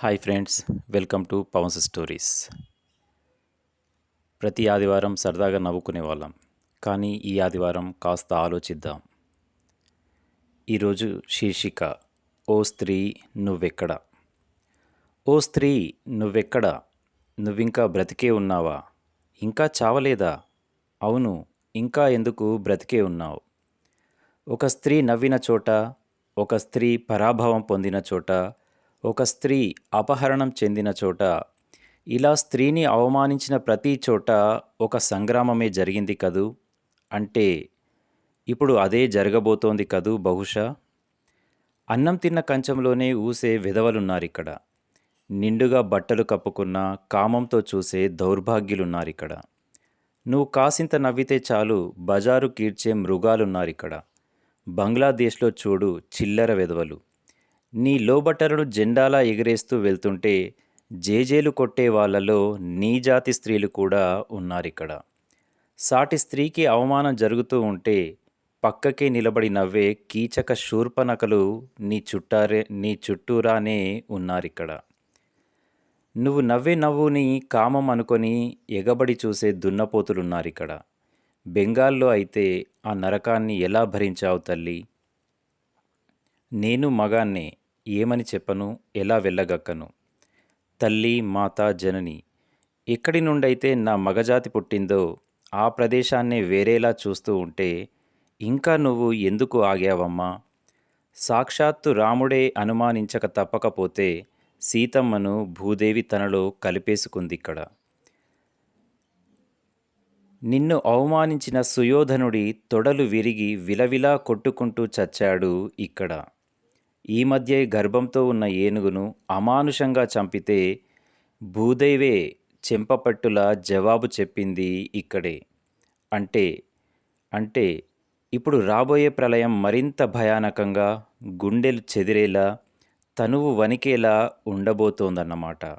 Hi friends welcome to Pavan's stories. ప్రతి ఆదివారం సరదాగా నవ్వుకునే వాళ్ళం కానీ ఈ ఆదివారం కాస్త ఆలోచిద్దాం. ఈరోజు శీర్షిక ఓ స్త్రీ నువ్వెక్కడ? ఓ స్త్రీ నువ్వెక్కడ? నువ్వింకా బ్రతికే ఉన్నావా? ఇంకా చావలేదా? అవును ఇంకా ఎందుకు బ్రతికే ఉన్నావు? ఒక స్త్రీ నవ్విన చోట ఒక స్త్రీ పరాభవం పొందిన చోట ఒక స్త్రీ అపహరణం చెందిన చోట ఇలా స్త్రీని అవమానించిన ప్రతి చోట ఒక సంగ్రామమే జరిగింది కదూ? అంటే ఇప్పుడు అదే జరగబోతోంది కదూ బహుశా? అన్నం తిన్న కంచంలోనే ఊసే విధవలున్నారిక్కడ. నిండుగా బట్టలు కప్పుకున్న కామంతో చూసే దౌర్భాగ్యులున్నారిక్కడ. నువ్వు కాసింత నవ్వితే చాలు బజారు కీడ్చే మృగాలున్నారిక్కడ. బంగ్లాదేశ్లో చూడు చిల్లర వెధవలు. నీ లోబట్టలను జెండాలా ఎగిరేస్తూ వెళ్తుంటే జేజేలు కొట్టే వాళ్ళలో నీ జాతి స్త్రీలు కూడా ఉన్నారిక్కడ. సాటి స్త్రీకి అవమానం జరుగుతూ ఉంటే పక్కకే నిలబడి నవ్వే కీచక శూర్పనకలు నీ చుట్టారే నీ చుట్టూరానే ఉన్నారిక్కడ. నువ్వు నవ్వే నవ్వుని కామం అనుకొని ఎగబడి చూసే దున్నపోతులున్నారిక్కడ. బెంగాల్లో అయితే ఆ నరకాన్ని ఎలా భరించావు తల్లి? నేను మగాన్నే ఏమని చెప్పను? ఎలా వెళ్ళగక్కను? తల్లి మాత జనని ఎక్కడి నుండైతే నా మగజాతి పుట్టిందో ఆ ప్రదేశాన్నే వేరేలా చూస్తూ ఉంటే ఇంకా నువ్వు ఎందుకు ఆగావమ్మా? సాక్షాత్తు రాముడే అనుమానించక తప్పకపోతే సీతమ్మను భూదేవి తనలో కలిపేసుకుందిక్కడ. నిన్ను అవమానించిన సుయోధనుడి తొడలు విరిగి విలవిలా కొట్టుకుంటూ చచ్చాడు ఇక్కడ. ఈ మధ్య గర్భంతో ఉన్న ఏనుగును అమానుషంగా చంపితే భూదేవే చెంపపట్టుల జవాబు చెప్పింది ఇక్కడే. అంటే అంటే ఇప్పుడు రాబోయే ప్రళయం మరింత భయానకంగా గుండెలు చెదిరేలా తనువు వణికేలా ఉండబోతోందన్నమాట.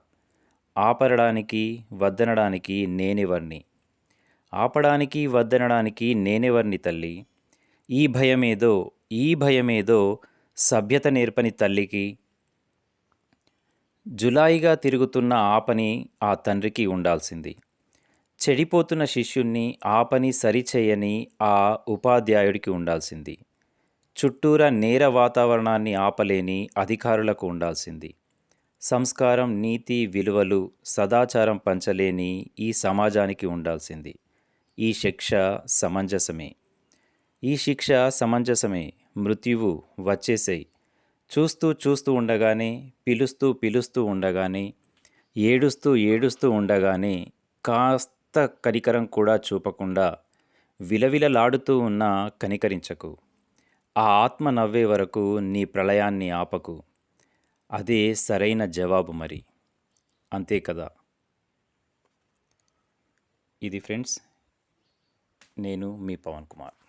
ఆపరడానికి వద్దనడానికి నేనెవర్ని? ఆపడానికి వద్దనడానికి నేనెవర్ని తల్లి? ఈ భయమేదో ఈ భయమేదో సభ్యత నేర్పని తల్లికి జులాయిగా తిరుగుతున్న ఆపని ఆ తండ్రికి ఉండాల్సింది. చెడిపోతున్న శిష్యుణ్ణి ఆపని సరిచేయని ఆ ఉపాధ్యాయుడికి ఉండాల్సింది. చుట్టూరా నేర వాతావరణాన్ని ఆపలేని అధికారులకు ఉండాల్సింది. సంస్కారం నీతి విలువలు సదాచారం పంచలేని ఈ సమాజానికి ఉండాల్సింది. ఈ శిక్ష సమంజసమే. ఈ శిక్ష సమంజసమే. మృత్యువు వచ్చేసాయి. చూస్తూ చూస్తూ ఉండగానే పిలుస్తూ పిలుస్తూ ఉండగానే ఏడుస్తూ ఏడుస్తూ ఉండగానే కాస్త కనికరం కూడా చూపకుండా విలవిలలాడుతూ ఉన్న కనికరించకు. ఆ ఆత్మ నవ్వే వరకు నీ ప్రళయాన్ని ఆపకు. అదే సరైన జవాబు మరి. అంతే కదా? ఇది ఫ్రెండ్స్ నేను మీ పవన్ కుమార్.